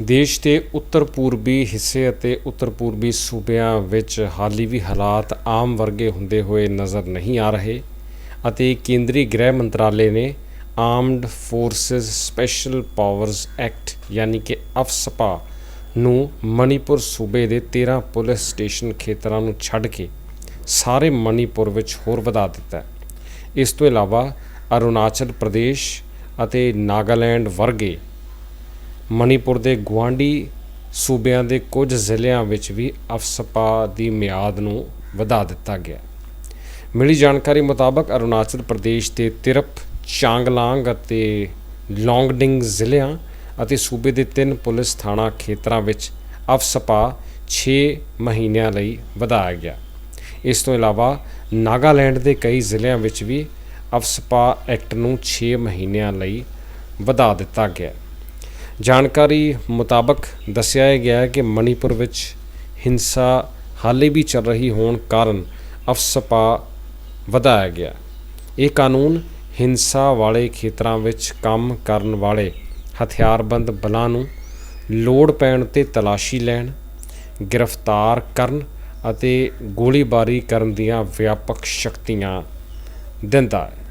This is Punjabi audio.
ਦੇਸ਼ ਦੇ ਉੱਤਰ ਪੂਰਬੀ ਹਿੱਸੇ ਅਤੇ ਉੱਤਰ ਪੂਰਬੀ ਸੂਬਿਆਂ ਵਿੱਚ ਹਾਲੀ ਵੀ ਹਾਲਾਤ ਆਮ ਵਰਗੇ ਹੁੰਦੇ ਹੋਏ ਨਜ਼ਰ ਨਹੀਂ ਆ ਰਹੇ ਅਤੇ ਕੇਂਦਰੀ ਗ੍ਰਹਿ ਮੰਤਰਾਲੇ ਨੇ armed forces special powers act ਯਾਨੀ ਕਿ ਅਫਸਪਾ ਨੂੰ ਮਣੀਪੁਰ ਸੂਬੇ ਦੇ 13 ਪੁਲਿਸ ਸਟੇਸ਼ਨ ਖੇਤਰਾਂ ਨੂੰ ਛੱਡ ਕੇ ਸਾਰੇ ਮਣੀਪੁਰ ਵਿੱਚ ਹੋਰ ਵਧਾ ਦਿੱਤਾ ਹੈ। ਇਸ ਤੋਂ ਇਲਾਵਾ ਅਰੁਣਾਚਲ ਪ੍ਰਦੇਸ਼ ਅਤੇ ਨਾਗਾਲੈਂਡ ਵਰਗੇ ਮਣੀਪੁਰ ਦੇ ਗੁਆਂਢੀ ਸੂਬਿਆਂ ਦੇ ਕੁਝ ਜ਼ਿਲ੍ਹਿਆਂ ਵਿੱਚ ਵੀ ਅਫਸਪਾ ਦੀ ਮਿਆਦ ਨੂੰ ਵਧਾ ਦਿੱਤਾ ਗਿਆ। ਮਿਲੀ ਜਾਣਕਾਰੀ ਮੁਤਾਬਕ ਅਰੁਣਾਚਲ ਪ੍ਰਦੇਸ਼ ਦੇ ਤਿਰਪ, ਚਾਂਗਲਾਂਗ ਅਤੇ ਲੌਂਗਡਿੰਗ ਜ਼ਿਲ੍ਹਿਆਂ ਅਤੇ ਸੂਬੇ ਦੇ ਤਿੰਨ ਪੁਲਿਸ ਥਾਣਾ ਖੇਤਰਾਂ ਵਿੱਚ ਅਫਸਪਾ 6 ਮਹੀਨਿਆਂ ਲਈ ਵਧਾਇਆ ਗਿਆ। ਇਸ ਤੋਂ ਇਲਾਵਾ ਨਾਗਾਲੈਂਡ ਦੇ ਕਈ ਜ਼ਿਲ੍ਹਿਆਂ ਵਿੱਚ ਵੀ ਅਫਸਪਾ ਐਕਟ ਨੂੰ 6 ਮਹੀਨਿਆਂ ਲਈ ਵਧਾ ਦਿੱਤਾ ਗਿਆ। ਜਾਣਕਾਰੀ ਮੁਤਾਬਕ ਦੱਸਿਆ ਗਿਆ ਹੈ ਕਿ ਮਣੀਪੁਰ ਵਿੱਚ ਹਿੰਸਾ ਹਾਲੇ ਵੀ ਚੱਲ ਰਹੀ ਹੋਣ ਕਾਰਨ ਅਫਸਪਾ ਵਧਾਇਆ ਗਿਆ। ਇਹ ਕਾਨੂੰਨ ਹਿੰਸਾ ਵਾਲੇ ਖੇਤਰਾਂ ਵਿੱਚ ਕੰਮ ਕਰਨ ਵਾਲੇ ਹਥਿਆਰਬੰਦ ਬਲਾਂ ਨੂੰ ਲੋੜ ਪੈਣ ਤੇ ਤਲਾਸ਼ੀ ਲੈਣ, ਗ੍ਰਿਫਤਾਰ ਕਰਨ ਅਤੇ ਗੋਲੀਬਾਰੀ ਕਰਨ ਦੀਆਂ ਵਿਆਪਕ ਸ਼ਕਤੀਆਂ ਦਿੰਦਾ ਹੈ।